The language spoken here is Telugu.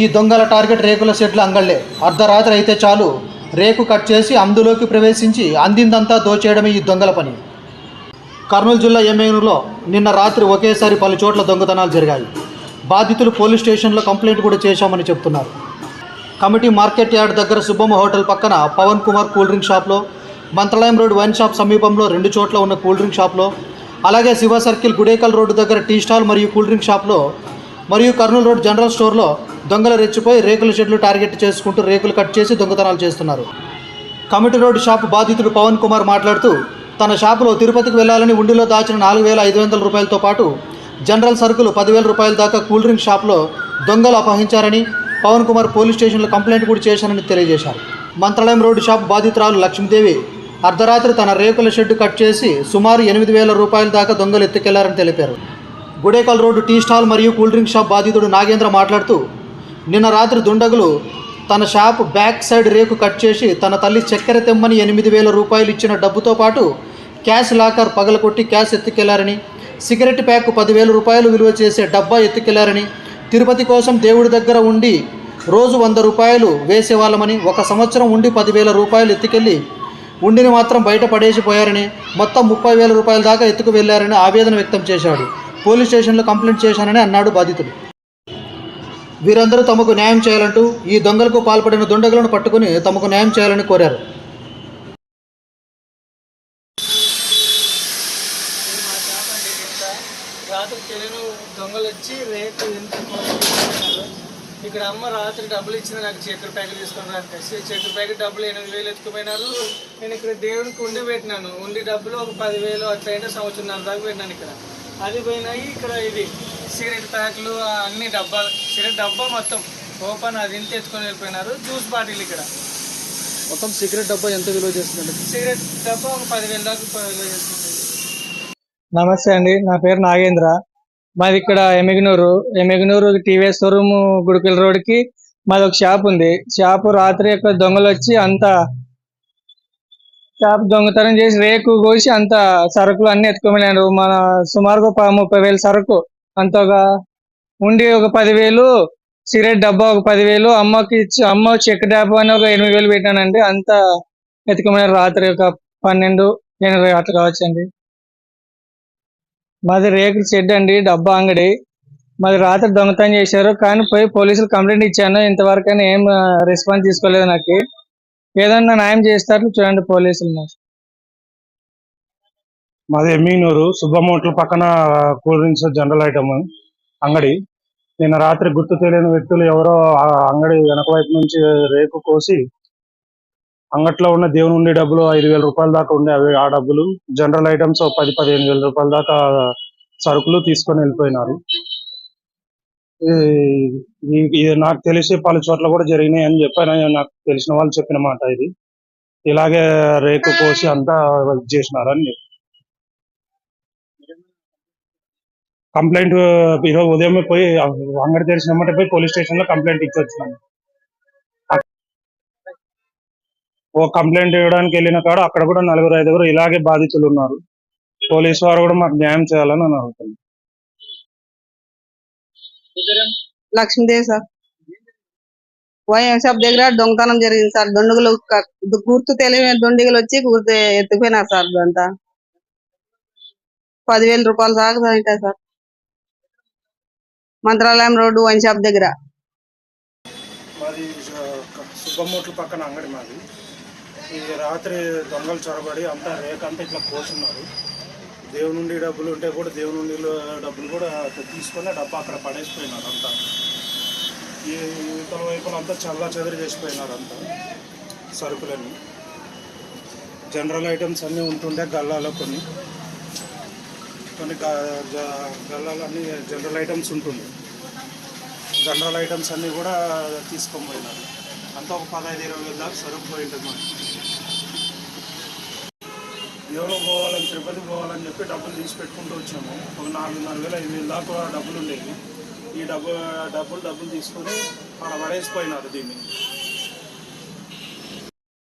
ఈ దొంగల టార్గెట్ రేకుల షెడ్ల అంగళ్ళే. అర్ధరాత్రి అయితే చాలు. రేకు కట్ చేసి అందులోకి ప్రవేశించి అందిందంతా దోచేయడమే ఈ దొంగల పని. కర్నూలు జిల్లా ఎమ్మెనూరులో నిన్న రాత్రి ఒకేసారి పలు చోట్ల దొంగతనాలు జరిగాయి. బాధితులు పోలీస్ స్టేషన్లో కంప్లైంట్ కూడా చేశామని చెప్తున్నారు. కమిటీ మార్కెట్ యార్డ్ దగ్గర సుబ్బమ్మ హోటల్ పక్కన పవన్ కుమార్ కూల్ డ్రింక్ షాప్లో మంత్రాలయం రోడ్ వైన్ షాప్ సమీపంలో రెండు చోట్ల ఉన్న కూల్ డ్రింక్ షాప్లో అలాగే శివ సర్కిల్ గుడేకల్ రోడ్డు దగ్గర టీ స్టాల్ మరియు కూల్ డ్రింక్ షాప్లో మరియు కర్నూలు రోడ్ జనరల్ స్టోర్లో దొంగలు రెచ్చిపోయి రేకుల షెడ్లు టార్గెట్ చేసుకుంటూ రేకులు కట్ చేసి దొంగతనాలు చేస్తున్నారు. కమిటీ రోడ్ షాప్ బాధితుడు పవన్ కుమార్ మాట్లాడుతూ తన షాపులో తిరుపతికి వెళ్ళాలని ఉండిలో దాచిన నాలుగు వేల ఐదు వందల రూపాయలతో పాటు జనరల్ సరుకులు పదివేల రూపాయల దాకా కూల్ డ్రింక్ షాప్లో దొంగలు అపహరించారని పవన్ కుమార్ పోలీస్ స్టేషన్లో కంప్లైంట్ కూడా చేశానని తెలియజేశారు. మంత్రాలయం రోడ్డు షాప్ బాధితురాలు లక్ష్మీదేవి అర్ధరాత్రి తన రేకుల షెడ్ కట్ చేసి సుమారు ఎనిమిది వేల రూపాయల దాకా దొంగలు ఎత్తుకెళ్ళారని తెలిపారు. గుడేకల్ రోడ్డు టీ స్టాల్ మరియు కూల్ డ్రింక్ షాప్ బాధితుడు నాగేంద్ర మాట్లాడుతూ నిన్న రాత్రి దుండగులు తన షాప్ బ్యాక్ సైడ్ రేకు కట్ చేసి తన తల్లి చక్కెర తెమ్మని ఎనిమిది వేల రూపాయలు ఇచ్చిన డబ్బుతో పాటు క్యాష్ లాకర్ పగలకొట్టి క్యాష్ ఎత్తుకెళ్ళారని సిగరెట్ ప్యాక్ పదివేల రూపాయలు విలువ చేసే డబ్బా ఎత్తుకెళ్ళారని తిరుపతి కోసం దేవుడి దగ్గర ఉండి రోజు వంద రూపాయలు వేసేవాళ్ళమని ఒక సంవత్సరం ఉండి పదివేల రూపాయలు ఎత్తుకెళ్ళి ఉండిని మాత్రం బయట పడేసిపోయారని మొత్తం ముప్పై వేల రూపాయల దాకా ఎత్తుకు వెళ్ళారని ఆవేదన వ్యక్తం చేశాడు. పోలీస్ స్టేషన్లో కంప్లైంట్ చేశానని అన్నాడు బాధితుడు. వీరందరూ తమకు న్యాయం చేయాలంటూ ఈ దొంగలకు పాల్పడిన దుండగులను పట్టుకుని తమకు న్యాయం చేయాలని కోరారు. దొంగలు వచ్చి రేటు ఎంత ఇక్కడ అమ్మ రాత్రి డబ్బులు ఇచ్చింది నాకు చక్కెర ప్యాకెట్ తీసుకుని రాక చక్కెర ప్యాకెట్ డబ్బులు ఎనిమిది వేలు ఎత్తుకుపోయినారు. నేను ఇక్కడ దేవునికి ఉండి పెట్టినాను. ఉండి డబ్బులు ఒక పదివేలు అట్లా అయితే సంవత్సరం దాకా పెట్టినాను ఇక్కడ. అది పోయినాయి. ఇక్కడ ఇది సిగరెట్ ప్యాక్లు అన్ని డబ్బా సిగరెట్ డబ్బా మొత్తం ఓపెన్ అది ఇంత ఎత్తుకొని వెళ్ళిపోయినారు. జ్యూస్ బాటిల్ ఇక్కడ. మొత్తం సిగరెట్ డబ్బా ఎంత విలువ చేస్తుందండి? సిగరెట్ డబ్బా ఒక పదివేలు దాకా విలువ చేస్తుంది నమస్తే అండి. నా పేరు నాగేంద్ర. మాది ఇక్కడ ఎమిగనూరు. ఎమిగనూరు టీవీఎస్ షోరూమ్ గుడికల్ రోడ్కి మాది ఒక షాప్ ఉంది. షాప్ రాత్రి యొక్క దొంగలు వచ్చి అంత షాప్ దొంగతనం చేసి రేకు కోసి అంత సరుకులు అన్ని ఎత్తుకోమన్నారు మన సుమారుగా ఒక ముప్పై వేలు సరుకు. అంత ఒక ఉండి ఒక పదివేలు సిగరెట్ డబ్బా ఒక పదివేలు అమ్మకి అమ్మ చెక్ డబ్బా అని ఒక ఎనిమిది వేలు పెట్టానండి అంత ఎత్తుకోమన్నారు రాత్రి ఒక పన్నెండు ఎనభై అట్లా కావచ్చండి. మాది రేకుల షెడ్ అండి డబ్బా అంగడి. మాది రాత్రి దొంగతనం చేశారు. కానీ పోయి పోలీసులు కంప్లైంట్ ఇచ్చాను. ఇంతవరకు ఏం రెస్పాన్స్ తీసుకోలేదు నాకు. ఏదన్నా న్యాయం చేస్తారు చూడండి పోలీసులు నాకు. మాది ఎమ్మీనూరు సుబ్బమ్మ హోటల్ పక్కన కూల్ డ్రింక్స్ జనరల్ ఐటమ్ అంగడి నిన్న రాత్రి గుర్తు తెలియని వ్యక్తులు ఎవరో ఆ అంగడి వెనక వైపు నుంచి రేకు కోసి అంగట్లో ఉన్న దేవుని ఉండే డబ్బులు ఐదు వేల రూపాయల దాకా ఉండే అవి ఆ డబ్బులు జనరల్ ఐటమ్స్ పది పదిహేను వేల రూపాయల దాకా సరుకులు తీసుకొని వెళ్ళిపోయినారు ఇది నాకు తెలిసి పలు చోట్ల కూడా జరిగినాయి అని చెప్పాను. నాకు తెలిసిన వాళ్ళు చెప్పిన మాట ఇది. ఇలాగే రేకు కోసి అంతా చేసినారని కంప్లైంట్ ఈరోజు ఉదయం పోయి అంగడి తెరిచినమ్మంటే పోయి పోలీస్ స్టేషన్లో కంప్లైంట్ ఇచ్చి వచ్చినాను ఓ కంప్లైంట్ ఇవ్వడానికి వెళ్ళిన కాడ అక్కడ కూడా నలుగురు ఐదుగురు ఇలాగే బాధితులు ఉన్నారు. పోలీసు వారు కూడా మాకు న్యాయం చేయాలని నేను అడుగుతున్నాను లక్ష్మీదేవి సార్. వైఎం షాప్ దగ్గర దొంగతనం జరిగింది సార్. దొండగులు గుర్తు తెలియని దొండగులు వచ్చి గుర్తు ఎత్తుకుపోయినారు సార్ అంతా పదివేల రూపాయలు దాకా ఉంటాయి sir. Mantralayam road wine shop దగ్గర. మాది సుబ్బమ్మోట్ల పక్కన అంగడి మాది. ఈ రాత్రి దొంగలు చొరబడి అంతా రేకంతా ఇట్లా కోసున్నారు. దేవుని నుండి డబ్బులు ఉంటే కూడా దేవుని నుండి డబ్బులు కూడా తీసుకొని డబ్బు డబ్బా అక్కడ పడేసిపోయినారు అంతా. ఈ ఇతర వైపులు అంతా చల్లా చెదరు చేసిపోయినారు అంతా సరుకులన్నీ జనరల్ ఐటమ్స్ అన్నీ ఉంటుండే గల్లాలో కొన్ని. కొన్ని గ- జ- గల్లాలన్నీ జనరల్ ఐటమ్స్ ఉంటుంది జనరల్ ఐటమ్స్ అన్నీ కూడా తీసుకొని పోయినారు. అంతా ఒక పదహైదు ఇరవై వేల దాకా సరుకు పోయింటుంది మనకి. ఎవరో పోవాలని తిరుపతి పోవాలని చెప్పి డబ్బులు తీసి పెట్టుకుంటూ వచ్చాము. ఒక నాలుగున్నర వేల ఐదు వేల దాకా డబ్బులు ఉండేవి. ఈ డబ్బు డబ్బులు డబ్బులు తీసుకొని అక్కడ పడేసిపోయినారు దీన్ని.